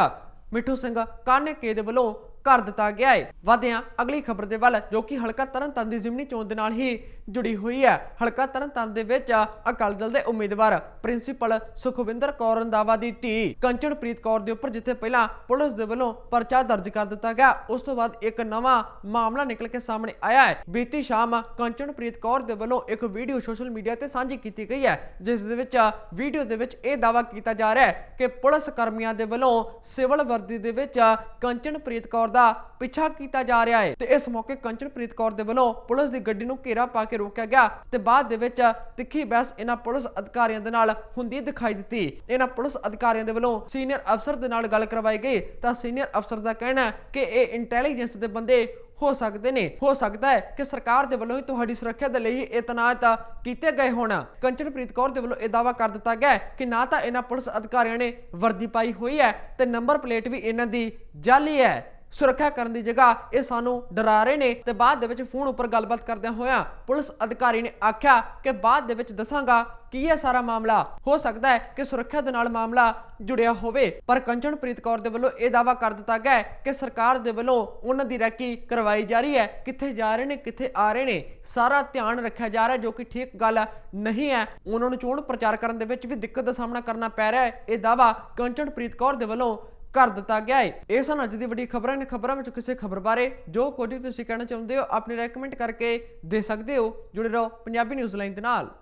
ਮਿੱਠੂ ਸਿੰਘ ਕਾਨੇਕੇ ਦੇ ਵੱਲੋਂ ਕਰ ਦਿੱਤਾ ਗਿਆ ਹੈ ਵਧਿਆਂ ਅਗਲੀ ਖਬਰ ਦੇ ਵੱਲ ਜੋ ਕਿ ਹਲਕਾ ਤਰਨਤਾਰਨ ਦੀ ਜ਼ਿਮਨੀ ਚੋਣ ਦੇ ਨਾਲ ਹੀ ਜੁੜੀ ਹੋਈ ਹੈ। ਹਲਕਾ ਤਰਨਤਾਰਨ ਦੇ ਵਿੱਚ ਅਕਾਲੀ ਦਲ ਦੇ ਉਮੀਦਵਾਰ ਪ੍ਰਿੰਸੀਪਲ ਸੁਖਵਿੰਦਰ ਕੌਰ ਰੰਦਾਵਾ ਦੀ ਧੀ ਕੰਚਨਪ੍ਰੀਤ ਕੌਰ ਦੇ ਉੱਪਰ, ਜਿੱਥੇ ਪਹਿਲਾਂ ਪੁਲਿਸ ਦੇ ਵੱਲੋਂ ਪਰਚਾ ਦਰਜ ਕਰ ਦਿੱਤਾ ਗਿਆ, ਉਸ ਤੋਂ ਬਾਅਦ ਇੱਕ ਨਵਾਂ ਮਾਮਲਾ ਨਿਕਲ ਕੇ ਸਾਹਮਣੇ ਆਇਆ ਹੈ। ਬੀਤੀ ਸ਼ਾਮ ਕੰਚਨਪ੍ਰੀਤ ਕੌਰ ਦੇ ਵੱਲੋਂ ਇੱਕ ਵੀਡੀਓ ਸੋਸ਼ਲ ਮੀਡੀਆ ਤੇ ਸਾਂਝੀ ਕੀਤੀ ਗਈ ਹੈ, ਜਿਸ ਦੇ ਵਿੱਚ ਵੀਡੀਓ ਦੇ ਵਿੱਚ ਇਹ ਦਾਅਵਾ ਕੀਤਾ ਜਾ ਰਿਹਾ ਹੈ ਕਿ ਪੁਲਿਸ ਕਰਮੀਆਂ ਦੇ ਵੱਲੋਂ ਸਿਵਲ ਵਰਦੀ ਦੇ ਵਿੱਚ ਕੰਚਨਪ੍ਰੀਤ ਕੌਰ ਦਾ ਪਿੱਛਾ ਕੀਤਾ ਜਾ ਰਿਹਾ ਹੈ। ਤੇ ਇਸ ਮੌਕੇ ਕੰਚਨਪ੍ਰੀਤ ਕੌਰ ਦੇ ਵੱਲੋਂ ਪੁਲਿਸ ਦੀ ਗੱਡੀ ਨੂੰ ਘੇਰਾ ਪਾ ਕੇ ਰੋਕਿਆ ਗਿਆ ਤੇ ਬਾਅਦ ਦੇ ਵਿੱਚ ਤਿੱਖੀ ਬਹਿਸ ਇਹਨਾਂ ਪੁਲਿਸ ਅਧਿਕਾਰੀਆਂ ਦੇ ਨਾਲ ਹੁੰਦੀ ਦਿਖਾਈ ਦਿੱਤੀ। ਇਹਨਾਂ ਪੁਲਿਸ ਅਧਿਕਾਰੀਆਂ ਦੇ ਵੱਲੋਂ ਸੀਨੀਅਰ ਅਫਸਰ ਦੇ ਨਾਲ ਗੱਲ ਕਰਵਾਈ ਗਈ ਤਾਂ ਸੀਨੀਅਰ ਅਫਸਰ ਦਾ ਕਹਿਣਾ ਕਿ ਇਹ ਇੰਟੈਲੀਜੈਂਸ ਦੇ ਬੰਦੇ ਹੋ ਸਕਦੇ ਨੇ। ਹੋ ਸਕਦਾ ਹੈ ਕਿ ਸਰਕਾਰ ਦੇ ਵੱਲੋਂ ਹੀ ਤੁਹਾਡੀ ਸੁਰੱਖਿਆ ਦੇ ਲਈ ਇਹ ਤਨਾਤ ਕੀਤੇ ਗਏ ਹੋਣ। ਕੰਚਨਪ੍ਰੀਤ ਕੌਰ ਦੇ ਵੱਲੋਂ ਇਹ ਦਾਅਵਾ ਕਰ ਦਿੱਤਾ ਗਿਆ ਕਿ ਨਾ ਤਾਂ ਇਹਨਾਂ ਪੁਲਿਸ ਅਧਿਕਾਰੀਆਂ ਨੇ ਵਰਦੀ ਪਾਈ ਹੋਈ ਹੈ ਤੇ ਨੰਬਰ ਪਲੇਟ ਵੀ ਇਹਨਾਂ ਦੀ ਜਾਲੀ ਹੈ। ਸੁਰੱਖਿਆ ਕਰਨ ਦੀ ਜਗ੍ਹਾ ਇਹ ਸਾਨੂੰ ਡਰਾ ਰਹੇ ਨੇ ਤੇ ਬਾਅਦ ਦੇ ਵਿੱਚ ਫੋਨ ਉੱਪਰ ਗੱਲਬਾਤ ਕਰਦਿਆਂ ਹੋਇਆਂ ਪੁਲਿਸ ਅਧਿਕਾਰੀ ਨੇ ਆਖਿਆ ਕਿ ਬਾਅਦ ਦੇ ਵਿੱਚ ਦੱਸਾਂਗਾ ਕੀ ਇਹ ਸਾਰਾ ਮਾਮਲਾ। ਹੋ ਸਕਦਾ ਹੈ ਕਿ ਸੁਰੱਖਿਆ ਦੇ ਨਾਲ ਮਾਮਲਾ ਜੁੜਿਆ ਹੋਵੇ, ਪਰ ਕੰਚਨਪ੍ਰੀਤ ਕੌਰ ਦੇ ਵੱਲੋਂ ਇਹ ਦਾਅਵਾ ਕਰ ਦਿੱਤਾ ਗਿਆ ਹੈ ਕਿ ਸਰਕਾਰ ਦੇ ਵੱਲੋਂ ਉਹਨਾਂ ਦੀ ਰੈਕੀ ਕਰਵਾਈ ਜਾ ਰਹੀ ਹੈ, ਕਿੱਥੇ ਜਾ ਰਹੇ ਨੇ, ਕਿੱਥੇ ਆ ਰਹੇ ਨੇ, ਸਾਰਾ ਧਿਆਨ ਰੱਖਿਆ ਜਾ ਰਿਹਾ ਜੋ ਕਿ ਠੀਕ ਗੱਲ ਨਹੀਂ ਹੈ। ਉਹਨਾਂ ਨੂੰ ਚੋਣ ਪ੍ਰਚਾਰ ਕਰਨ ਦੇ ਵਿੱਚ ਵੀ ਦਿੱਕਤ ਦਾ ਸਾਹਮਣਾ ਕਰਨਾ ਪੈ ਰਿਹਾ ਹੈ। ਇਹ ਦਾਅਵਾ ਕੰਚਨਪ੍ਰੀਤ ਕੌਰ ਦੇ ਵੱਲੋਂ ਕਰ ਦਿੱਤਾ ਗਿਆ ਹੈ ਇਹ ਸਨ ਅੱਜ ਦੀ ਵੱਡੀ ਖਬਰਾਂ। ਨੇ ਖਬਰਾਂ ਵਿੱਚ ਕਿਸੇ ਖਬਰ ਬਾਰੇ ਜੋ ਕੁਝ ਤੁਸੀਂ ਕਹਿਣਾ ਚਾਹੁੰਦੇ ਹੋ, ਆਪਣੀ ਰეკਮੈਂਡ ਕਰਕੇ ਦੇ ਸਕਦੇ ਹੋ। ਜੁੜੇ ਰਹੋ ਪੰਜਾਬੀ ਨਿਊਜ਼ ਲਾਈਨ ਦੇ ਨਾਲ।